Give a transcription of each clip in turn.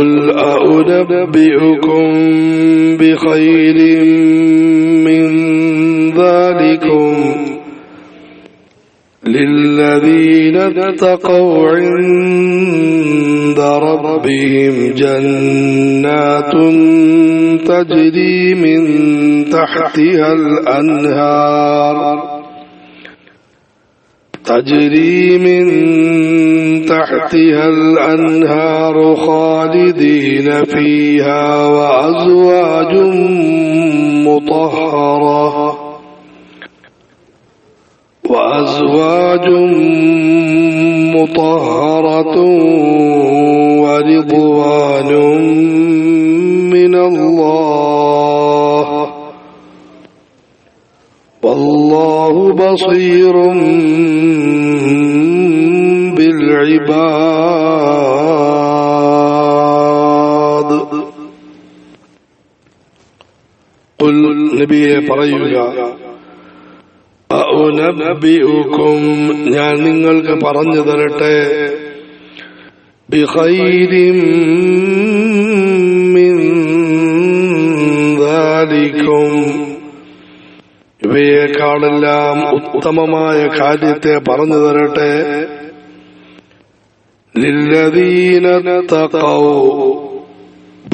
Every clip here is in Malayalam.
قل أنبئكم بخير من ذلكم للذين اتقوا عند ربهم جنات تجري من تحتها الأنهار تجري من تحتها الأنهار خالدين فيها وأزواج مطهرة. وأزواج مطهرة ورضوان من الله. والله بصير بالعباد قل നബിയെ പറയുക أنبئكم ഞാൻ നിങ്ങൾക്ക് പറഞ്ഞു തരട്ടെ بخير من ذلكم ഇവയെക്കാളെല്ലാം ഉത്തമമായ കാര്യത്തെ പറഞ്ഞു തരട്ടെ ലില്ലദീന തഖൗ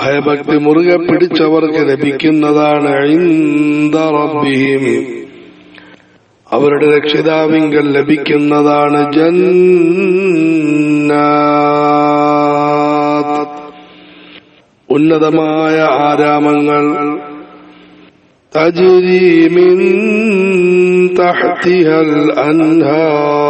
ഭയഭക്തി മുറുകെ പിടിച്ചവർക്ക് ലഭിക്കുന്നതാണ് അവരുടെ രക്ഷിതാവിങ്കൽ ലഭിക്കുന്നതാണ് ജന്ന ഉന്നതമായ ആരാമങ്ങൾ. തജിരിമിൻ തഹ്തിഹൽ അൻഹാർ.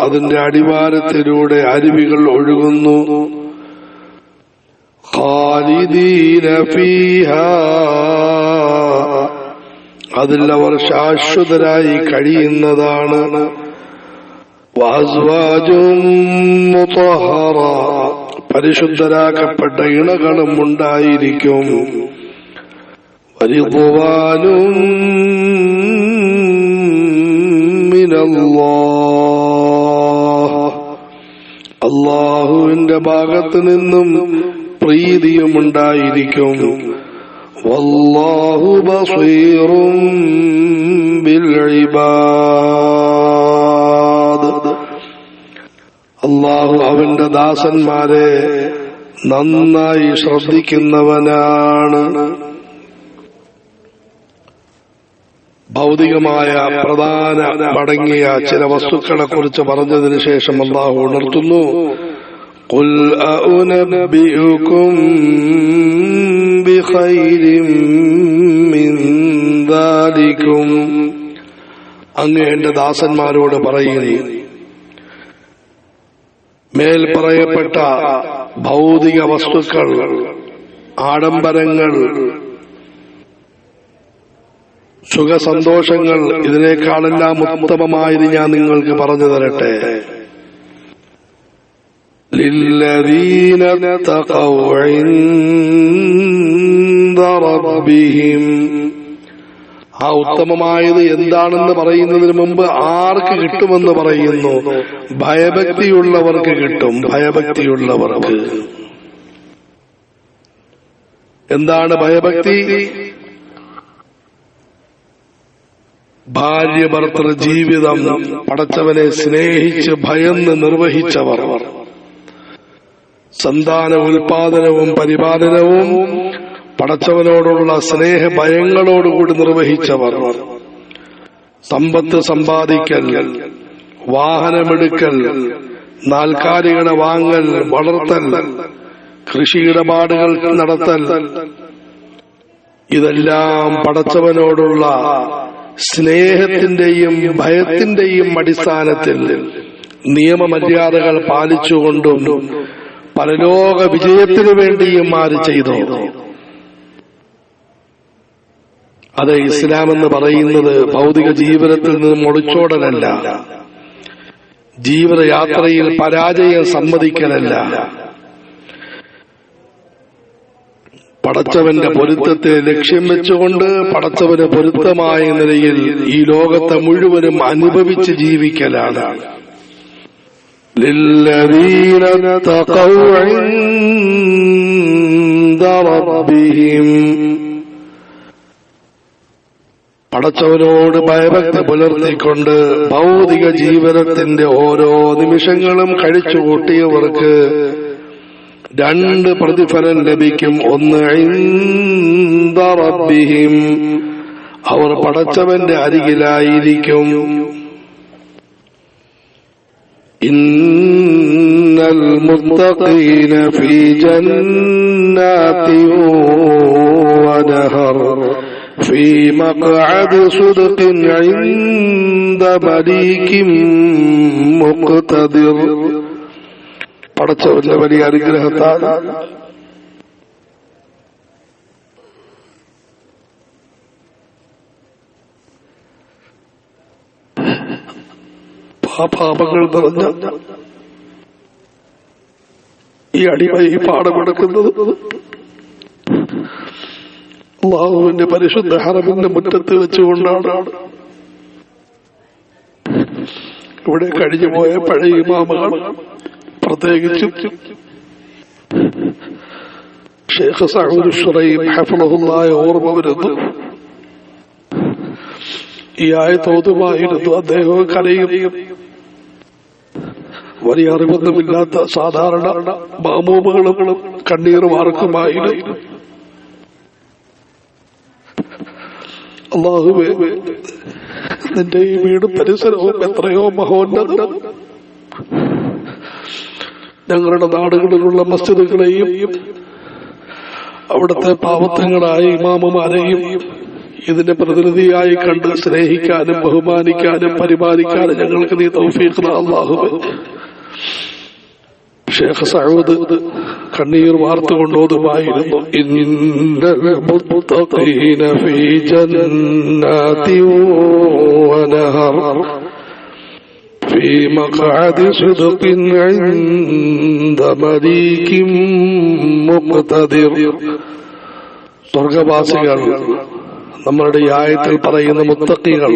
അതിന്റെ അടിവാരത്തിലൂടെ അരുവികൾ ഒഴുകുന്നു. അതിൽ അവർ ശാശ്വതരായി കഴിയുന്നതാണ്. പരിശുദ്ധരാക്കപ്പെട്ട ഇണകളും ഉണ്ടായിരിക്കും. പരിപോവാനും മിനല്ലോ അള്ളാഹുവിന്റെ ഭാഗത്ത് നിന്നും പ്രീതിയുമുണ്ടായിരിക്കും വല്ലാഹു ബസീറും ബിൽഇബാദ് അള്ളാഹു അവന്റെ ദാസന്മാരെ നന്നായി ശ്രദ്ധിക്കുന്നവനാണ്. ഭൗതികമായ പ്രധാന മടങ്ങിയ ചില വസ്തുക്കളെ കുറിച്ച് പറഞ്ഞതിന് ശേഷം അള്ളാഹു ഉണർത്തുന്നു قل أنبئكم بخير من ذلكم അങ്ങ് എന്റെ ദാസന്മാരോട് പറയുന്നു മേൽ പറയപ്പെട്ട ഭൗതിക വസ്തുക്കൾ ആഡംബരങ്ങൾ സുഖസന്തോഷങ്ങൾ ഇതിനേക്കാളെല്ലാം ഉത്തമമായത് ഞാൻ നിങ്ങൾക്ക് പറഞ്ഞു തരട്ടെ للذين اتقوا عند ربهم ആ ഉത്തമമായത് എന്താണെന്ന് പറയുന്നതിന് മുമ്പ് ആർക്ക് കിട്ടുമെന്ന് പറയുന്നു ഭയഭക്തിയുള്ളവർക്ക് കിട്ടും ഭയഭക്തിയുള്ളവർക്ക് എന്താണ് ഭയഭക്തി ഭാര്യ ഭർത്തൃ ജീവിതം പടച്ചവനെ സ്നേഹിച്ച് ഭയന്ന് നിർവഹിച്ചവർ. സന്താന ഉൽപാദനവും പരിപാലനവും പടച്ചവനോടുള്ള സ്നേഹ ഭയങ്ങളോടുകൂടി നിർവഹിച്ചവർ. സമ്പത്ത് സമ്പാദിക്കൽ വാഹനമെടുക്കൽ നാൽക്കാലികളെ വാങ്ങൽ വളർത്തൽ കൃഷിയിടപാടുകൾ നടത്തൽ. ഇതെല്ലാം പടച്ചവനോടുള്ള സ്നേഹത്തിന്റെയും ഭയത്തിന്റെയും അടിസ്ഥാനത്തിൽ നിയമമര്യാദകൾ പാലിച്ചുകൊണ്ടും പരലോക വിജയത്തിനു വേണ്ടിയും ആര് ചെയ്തു. അത് ഇസ്ലാം എന്ന് പറയുന്നത് ഭൗതിക ജീവിതത്തിൽ നിന്നും ഒളിച്ചോടലല്ല. ജീവിതയാത്രയിൽ പരാജയം സമ്മതിക്കലല്ല. പടച്ചവന്റെ പൊരുത്തത്തെ ലക്ഷ്യം വെച്ചുകൊണ്ട് പടച്ചവന് പൊരുത്തമായ നിലയിൽ ഈ ലോകത്തെ മുഴുവനും അനുഭവിച്ച് ജീവിക്കലാണ് للذين اتقوا عند ربهم പടച്ചവനോട് ഭയഭക്തി പുലർത്തിക്കൊണ്ട് ഭൗതിക ജീവിതത്തിന്റെ ഓരോ നിമിഷങ്ങളും കഴിച്ചു കൂട്ടിയവർക്ക് രണ്ട് പ്രതിഫലം ലഭിക്കും. ഒന്ന് റബ്ബിഹിം. അവർ പടച്ചവന്റെ അരികിലായിരിക്കും. ഇന്നൽ മുത്തഖീന ഫീ ജന്നാതി വനഹർ. ഫീ മഖഅദ് സുദ്ഖിൻ ഇൻദ മലീകിൻ മുഖ്തദിർ. പടച്ചവന്റെ വലിയ അനുഗ്രഹത്താൽ പാപങ്ങൾ നിറഞ്ഞ ഈ അടിമ ഈ പാഠമെടുക്കുന്നത് അള്ളാഹുവിന്റെ പരിശുദ്ധ ഹറമിന്റെ മുറ്റത്ത് വെച്ചുകൊണ്ടാണ്. ഇവിടെ കഴിഞ്ഞുപോയ പഴയ ഇമാമകൾ പ്രത്യേകിച്ചും ഷേഖ് സഹൂദ് ഷുറൈം ഹഫളഹുല്ലായ ഓർമ്മ വരുന്നു. ഈ ആയത്തോതുമായിരുന്നു അദ്ദേഹം കലയും വലിയ അറിവൊന്നുമില്ലാത്ത സാധാരണ മാമൂമുകളും കണ്ണീർ മാർക്കുമായിരുന്നു അള്ളാഹുവേ നിന്റെ ഈ വീടും പരിസരവും എത്രയോ മഹോന്നതം. ഞങ്ങളുടെ നാടുകളിലുള്ള മസ്ജിദുകളെയും അവിടുത്തെ പാവത്തങ്ങളായ ഇമാമുമാരെയും ഇതിന്റെ പ്രതിനിധിയായി കണ്ട് സ്നേഹിക്കാനും ബഹുമാനിക്കാനും പരിപാലിക്കാനും ഞങ്ങൾക്ക് നീ തൗഫീഖ് അള്ളാഹു ഷേഖ് സഊദ് കണ്ണീർ വാർത്തുകൊണ്ടോതുമായിരുന്നു. ഇന്നൽ മുത്തഖീന ഫീ ജന്നാതി വനഹർ في مقعد صدق عند مليك مقتدر സ്വർഗവാസികൾ നമ്മളുടെ ഈ ആയത്തിൽ പറയുന്ന മുത്തക്കികൾ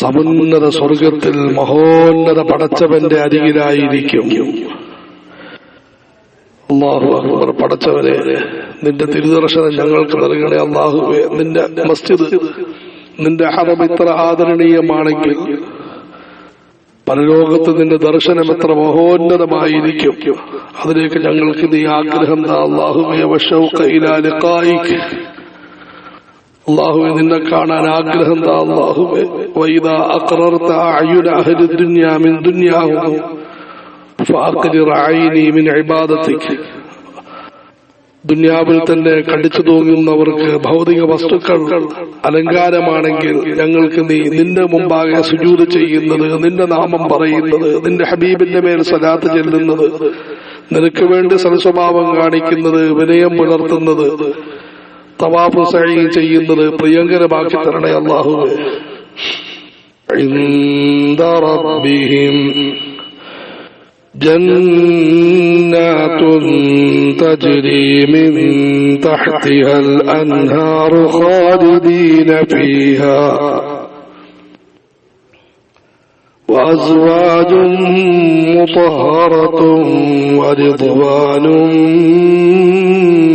സമുന്നത സ്വർഗത്തിൽ മഹോന്നത പടച്ചവന്റെ അരികിലായിരിക്കും അള്ളാഹു അക്ബർ പടച്ചവനെ നിന്റെ തിരുദർശനം ഞങ്ങൾക്ക് നൽകണേ അള്ളാഹുവെ നിന്റെ മസ്ജിദ് നിന്റെ ഹറം ഇത്ര ആദരണീയമാണെങ്കിൽ പരലോകത്ത് നിന്റെ ദർശനം എത്ര മഹോന്നതമായിരിക്കും. അതിലേക്ക് ഞങ്ങൾക്ക് നീ ആഗ്രഹം താ അള്ളാഹുവെ നിന്നെ കാണാൻ ആഗ്രഹം താ അള്ളാഹുവെ വൈദ അക്രർത്ത അയുന അഹ്ലി ദുനിയാ മിൻ ദുനിയാഹും ഫഅഖ്ലിർ ഐനി മിൻ ഇബാദതിക് ദുന്യാവിൽ തന്നെ കടിച്ചു തൂങ്ങുന്നവർക്ക് ഭൗതിക വസ്തുക്കൾ അലങ്കാരമാണെങ്കിൽ ഞങ്ങൾക്ക് നീ നിന്റെ മുമ്പാകെ സുജൂത് ചെയ്യുന്നത് നിന്റെ നാമം പറയുന്നത് നിന്റെ ഹബീബിന്റെ മേൽ സലാത്ത് ചെല്ലുന്നത് നിനക്ക് വേണ്ടി സൽസ്വഭാവം കാണിക്കുന്നത് വിനയം പുലർത്തുന്നത് തവാഫ് സഴി ചെയ്യുന്നത് പ്രിയങ്കരമാക്കി തരണേ അള്ളാഹുവേ عند ربهم جنات تجري من تحتها الأنهار خالدين فيها وأزواج مطهرة ورضوان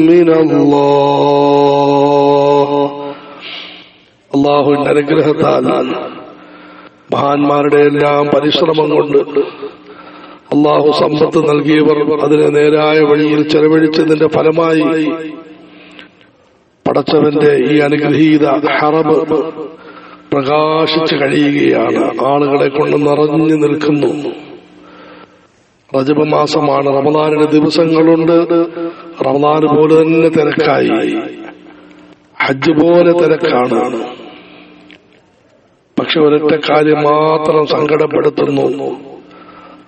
من الله അള്ളാഹുവിന്റെ അനുഗ്രഹത്താൽ മഹാന്മാരുടെ എല്ലാം പരിശ്രമം കൊണ്ട് അള്ളാഹു സമ്പത്ത് നൽകിയവർ അതിനെ നേരായ വഴിയിൽ ചെലവഴിച്ചതിന്റെ ഫലമായി പടച്ചവന്റെ ഈ അനുഗ്രഹീത ഹറബ് പ്രകാശിച്ചു കഴിയുകയാണ്. ആളുകളെ കൊണ്ട് നിറഞ്ഞു നിൽക്കുന്നു. റജബ് മാസമാണ്. റമദാനിന്റെ ദിവസങ്ങളുണ്ട്. റമദാൻ പോലെ തന്നെ തിരക്കായി. ഹജ്ജ് പോലെ തിരക്കാണ്. പക്ഷെ ഒരൊറ്റ കാര്യം മാത്രം സങ്കടപ്പെടുത്തുന്നു.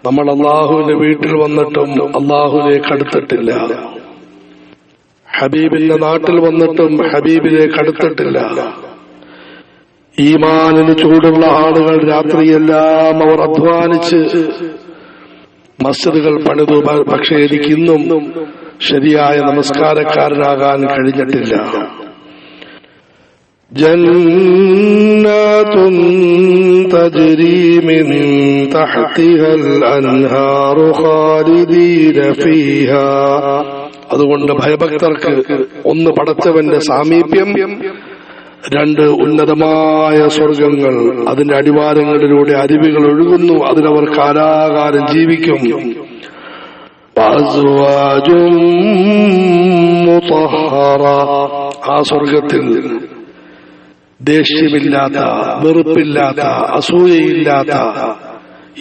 നമ്മൾ അള്ളാഹുവിന്റെ വീട്ടിൽ വന്നിട്ടും അള്ളാഹുവിലേക്ക് അടുത്തിട്ടില്ല. ഹബീബിന്റെ നാട്ടിൽ വന്നിട്ടും ഹബീബിലേക്ക് അടുത്തിട്ടില്ല. ഈമാനിന് ചൂടുള്ള ആളുകൾ രാത്രിയെല്ലാം അവർ അധ്വാനിച്ച് മസ്ജിദുകൾ പണിതു. പക്ഷേ എനിക്കിന്നും ശരിയായ നമസ്കാരക്കാരനാകാൻ കഴിഞ്ഞിട്ടില്ല. جنات تجري من تحتها الأنهار خالدين فيها അതുകൊണ്ട് ഭയഭക്തർക്ക് ഒന്ന് പടച്ചവന്റെ സാമീപ്യം രണ്ട് ഉന്നതമായ സ്വർഗങ്ങൾ അതിന്റെ അടിവാരങ്ങളിലൂടെ അരുവികൾ ഒഴുകുന്നു അതിലവർ കാലാകാലം ജീവിക്കും. ആ സ്വർഗത്തിൽ ദേഷ്യമില്ലാത്ത വെറുപ്പില്ലാത്ത അസൂയയില്ലാത്ത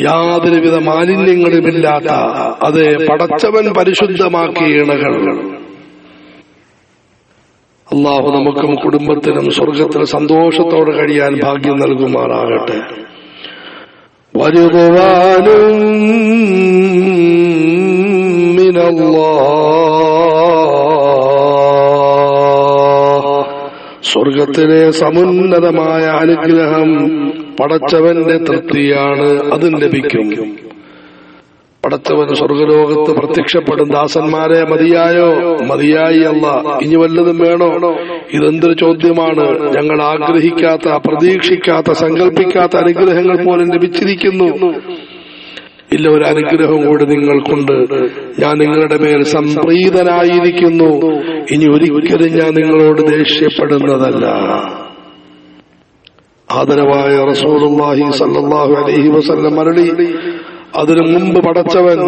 യാതൊരുവിധ മാലിന്യങ്ങളുമില്ലാത്ത അത് പടച്ചവൻ പരിശുദ്ധമാക്കിയ ഇണകൾ. അള്ളാഹു നമുക്കും കുടുംബത്തിനും സ്വർഗത്തിൽ സന്തോഷത്തോടെ കഴിയാൻ ഭാഗ്യം നൽകുമാറാകട്ടെ. വരുവാനും സ്വർഗത്തിലെ സമുന്നതമായ അനുഗ്രഹം പടച്ചവന്റെ തൃപ്തിയാണ് അതും ലഭിക്കും. പടച്ചവൻ സ്വർഗലോകത്ത് പ്രത്യക്ഷപ്പെടും. ദാസന്മാരെ മതിയായോ? മതിയായി അല്ല. ഇനി വല്ലതും വേണോ? ഇതെന്തൊരു ചോദ്യമാണ്. ഞങ്ങൾ ആഗ്രഹിക്കാത്ത പ്രതീക്ഷിക്കാത്ത സങ്കല്പിക്കാത്ത അനുഗ്രഹങ്ങൾ പോലും ലഭിച്ചിരിക്കുന്നു. ഇല്ല ഒരു അനുഗ്രഹം കൂടി നിങ്ങൾക്കുണ്ട്. ഞാൻ നിങ്ങളുടെ മേൽ സംപ്രീതനായിരിക്കുന്നു. ഇനി ഒരിക്കലും ഞാൻ നിങ്ങളോട് ദേഷ്യപ്പെടുന്നതല്ല. ആദരവായ റസൂലുള്ളാഹി സല്ലല്ലാഹു അലൈഹി വസല്ലം മരളി അതിനു മുമ്പ് പടച്ചവൻ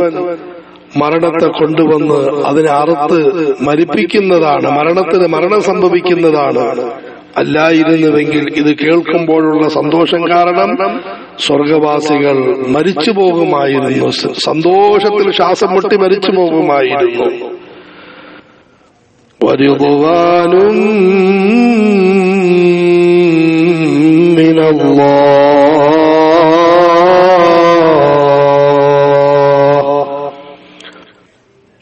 മരണത്തെ കൊണ്ടുവന്ന് അതിനെ അറുത്ത് മരിപ്പിക്കുന്നതാണ് മരണത്തിന് മരണം സംഭവിക്കുന്നതാണ്. അല്ലായിരുന്നുവെങ്കിൽ ഇത് കേൾക്കുമ്പോഴുള്ള സന്തോഷം കാരണം സ്വർഗവാസികൾ മരിച്ചു പോകുമായിരുന്നു സന്തോഷത്തിൽ ശ്വാസം മുട്ടി മരിച്ചു പോകുമായിരുന്നു വരുവാനും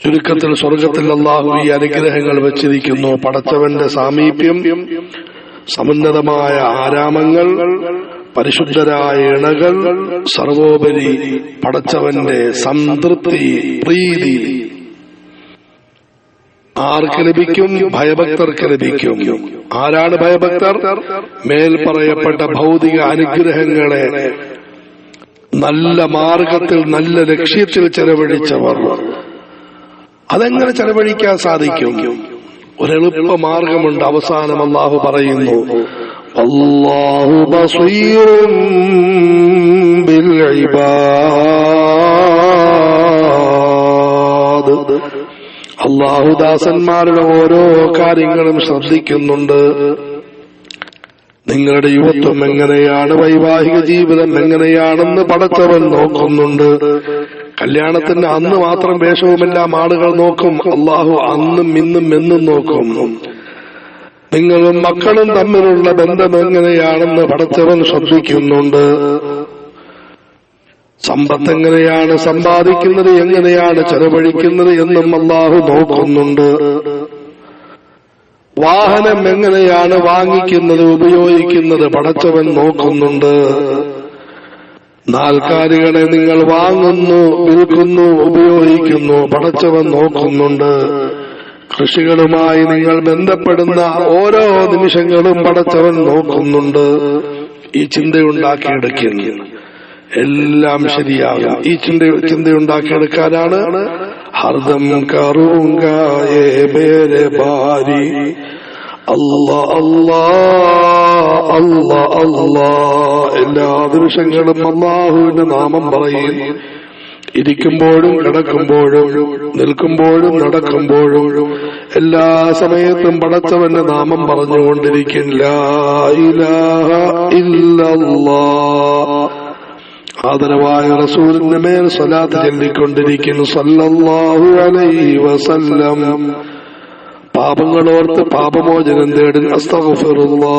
ചുരുക്കത്തിൽ സ്വർഗത്തിൽ അള്ളാഹു ഈ അനുഗ്രഹങ്ങൾ വച്ചിരിക്കുന്നു. പടച്ചവന്റെ സാമീപ്യം സമുന്നതമായ ആരാമങ്ങൾ പരിശുദ്ധരായ ഇണകൾ സർവോപരി പടച്ചവന്റെ സംതൃപ്തി പ്രീതി. ആർക്ക് ലഭിക്കും? ഭയഭക്തർക്ക് ലഭിക്കും. ആരാണ് ഭയഭക്തർ? മേൽ പറയപ്പെട്ട ഭൗതിക അനുഗ്രഹങ്ങളെ നല്ല മാർഗത്തിൽ നല്ല ലക്ഷ്യത്തിൽ ചെലവഴിച്ചവർ. അതെങ്ങനെ ചെലവഴിക്കാൻ സാധിക്കും? ഒരെളുപ്പ മാർഗമുണ്ട് അവസാനം അള്ളാഹു പറയുന്നു അള്ളാഹു ബസീറും ബിൽ ഇബാദ് അള്ളാഹു ദാസന്മാരുടെ ഓരോ കാര്യങ്ങളും ശ്രദ്ധിക്കുന്നുണ്ട്. നിങ്ങളുടെ യുവത്വം എങ്ങനെയാണ്? വൈവാഹിക ജീവിതം എങ്ങനെയാണെന്ന് പടച്ചവൻ നോക്കുന്നുണ്ട്. കല്യാണത്തിന് അന്ന് മാത്രം വേഷവുമെല്ലാം ആളുകൾ നോക്കും. അള്ളാഹു അന്നും ഇന്നും എന്നും നോക്കും. നിങ്ങളും മക്കളും തമ്മിലുള്ള ബന്ധം എങ്ങനെയാണെന്ന് പഠിച്ചവൻ ശ്രദ്ധിക്കുന്നുണ്ട്. സമ്പത്ത് എങ്ങനെയാണ് സമ്പാദിക്കുന്നത് എങ്ങനെയാണ് ചെലവഴിക്കുന്നത് എന്നും അള്ളാഹു നോക്കുന്നുണ്ട്. വാഹനം എങ്ങനെയാണ് വാങ്ങിക്കുന്നത് ഉപയോഗിക്കുന്നത് പടച്ചവൻ നോക്കുന്നുണ്ട്. നാൽക്കാലികളെ നിങ്ങൾ വാങ്ങുന്നു വിൽക്കുന്നു ഉപയോഗിക്കുന്നു പടച്ചവൻ നോക്കുന്നുണ്ട്. കൃഷികളുമായി നിങ്ങൾ ബന്ധപ്പെടുന്ന ഓരോ നിമിഷങ്ങളും പടച്ചവൻ നോക്കുന്നുണ്ട്. ഈ ചിന്തയുണ്ടാക്കിയെടുക്കുന്നു എല്ലാം ശരിയാകും ഈ ചിന്ത ചിന്തയുണ്ടാക്കിയെടുക്കാനാണ് ഹർദം കറുങ്കായ മേരെ ഭാരി. അല്ലാ അല്ലാ അല്ലാ അല്ലാ. എല്ലാ നിമിഷങ്ങളും അള്ളാഹുവിന്റെ നാമം പറയും. ഇരിക്കുമ്പോഴും കിടക്കുമ്പോഴും നിൽക്കുമ്പോഴും നടക്കുമ്പോഴും എല്ലാ സമയത്തും പടച്ചവന്റെ നാമം പറഞ്ഞുകൊണ്ടിരിക്കില്ല ആദരവായ റസൂലിന്റെ മേൽ സ്വലാത്ത് ചൊല്ലിക്കൊണ്ടിരിക്കുന്നു. സല്ലല്ലാഹു അലൈഹി വസല്ലം. പാപങ്ങളോർത്ത് പാപമോചനം തേടി അസ്തഗ്ഫിറുല്ലാ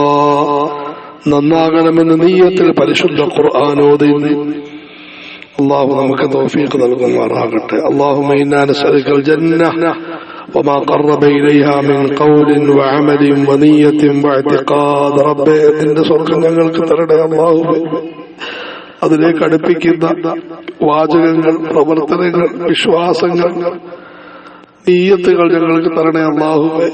നന്നാകണമെന്ന് നീയത്തിൽ പരിശുദ്ധ ഖുർആാനോദി അള്ളാഹു നമുക്ക് തൗഫീഖ് നൽകുമാറാകട്ടെ اللهم إنا نسألك الجنة وما قرب إليها من قول وعمل ونية واعتقاد ربي നിന്റെ സ്വർഗം ഞങ്ങൾക്ക് തരണേ അള്ളാഹു അതിലേക്ക് അടുപ്പിക്കുന്ന വാചകങ്ങൾ പ്രവർത്തനങ്ങൾ വിശ്വാസങ്ങൾ നീയത്തുകൾ ഞങ്ങൾക്ക് തരണേ അള്ളാഹുവേ.